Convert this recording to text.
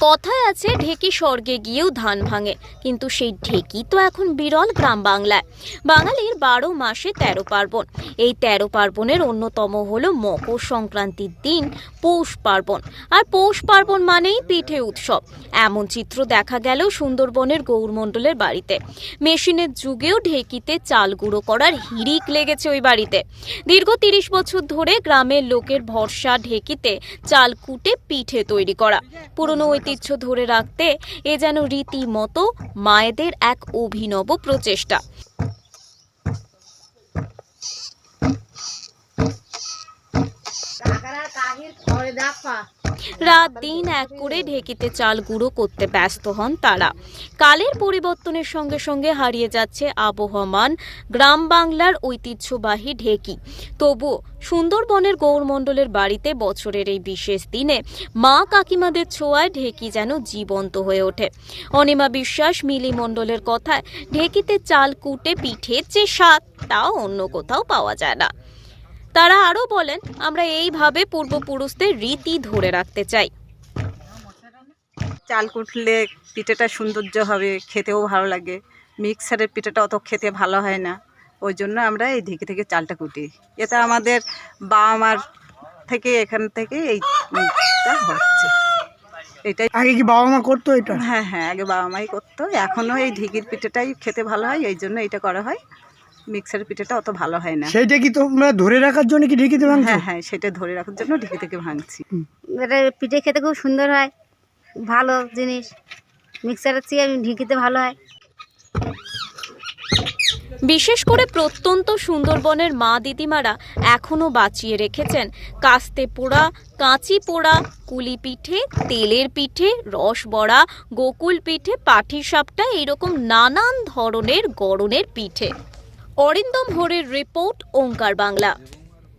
কথায় আছে, ঢেকি স্বর্গে গিয়েও ধান ভাঙে। কিন্তু সেই ঢেকি তো এখন বিরল গ্রাম বাংলায়। বাঙালির বারো মাসে তেরো পার্বণ। এই তেরো পার্বণের অন্যতম হলো মকর সংক্রান্তির দিন, পৌষ পার্বণ। আর পৌষ পার্বণ মানেই পিঠে উৎসব। এমন চিত্র দেখা গেল সুন্দরবনের গৌরমণ্ডলের বাড়িতে। মেশিনের যুগেও ঢেকিতে চাল গুঁড়ো করার হিড়িক লেগেছে ওই বাড়িতে। দীর্ঘ তিরিশ বছর ধরে গ্রামের লোকের ভরসা ঢেকিতে চাল কুটে পিঠে তৈরি করা। পুরনো ঐতিহ্য ধরে রাখতে এ যেন রীতিমতো মায়েদের এক অভিনব প্রচেষ্টা। রাত দিন এক করে ঢেকিতে চাল গুঁড়ো করতে ব্যস্ত হন তারা। কালের পরিবর্তনের সঙ্গে সঙ্গে হারিয়ে যাচ্ছে আবহমান গ্রাম বাংলার ঐতিহ্যবাহী ঢেকি। তবুও সুন্দরবনের গৌরমণ্ডলের বাড়িতে বছরের এই বিশেষ দিনে মা কাকিমাদের ছোঁয়ায় ঢেকি যেন জীবন্ত হয়ে ওঠে। অনিমা বিশ্বাস মিলি মণ্ডলের কথায়, ঢেকিতে চাল কুটে পিঠের যে স্বাদ তাও অন্য কোথাও পাওয়া যায় না। তারা আরও বলেন আমরা এইভাবে পূর্বপুরুষদের রীতি ধরে রাখতে চাই। চাল কুটলে পিঠেটা সৌন্দর্য হবে খেতেও ভালো লাগে। মিক্সারের পিঠেটা অত খেতে ভালো হয় না। ওই জন্য আমরা এই ঢেকে থেকে চালটা কুটি। এটা আমাদের বাবা মার থেকে এখান থেকে এইটা হচ্ছে। এটাই আগে কি বাবা মা করতো এটা? হ্যাঁ হ্যাঁ আগে বাবা মাই করতো। এখনও এই ঢিকির পিঠেটাই খেতে ভালো হয় এই জন্য এটা করা হয়। মিক্সারের পিঠেটা অত ভালো হয় না। সেটা কি তোমরা ধরে রাখার জন্য কি ঢেকিতে ভাঙছো? হ্যাঁ হ্যাঁ সেটা ধরে রাখার জন্য ঢিকি থেকে ভাঙছি। এটা পিঠে খেতে খুব সুন্দর হয় ভালো জিনিস। মিক্সারের চেয়ে আমি ঢিকিতে ভালো হয়। বিশেষ করে প্রত্যন্ত সুন্দরবনের মা দিদিমারা এখনও বাঁচিয়ে রেখেছেন কাস্তে পোড়া কাঁচি পোড়া কুলি পিঠে তেলের পিঠে রস বড়া গোকুল পিঠে পাঠিসাপটা এরকম নানান ধরনের গড়নের পিঠে। অরিন্দম হরির রিপোর্ট ওঙ্কার বাংলা।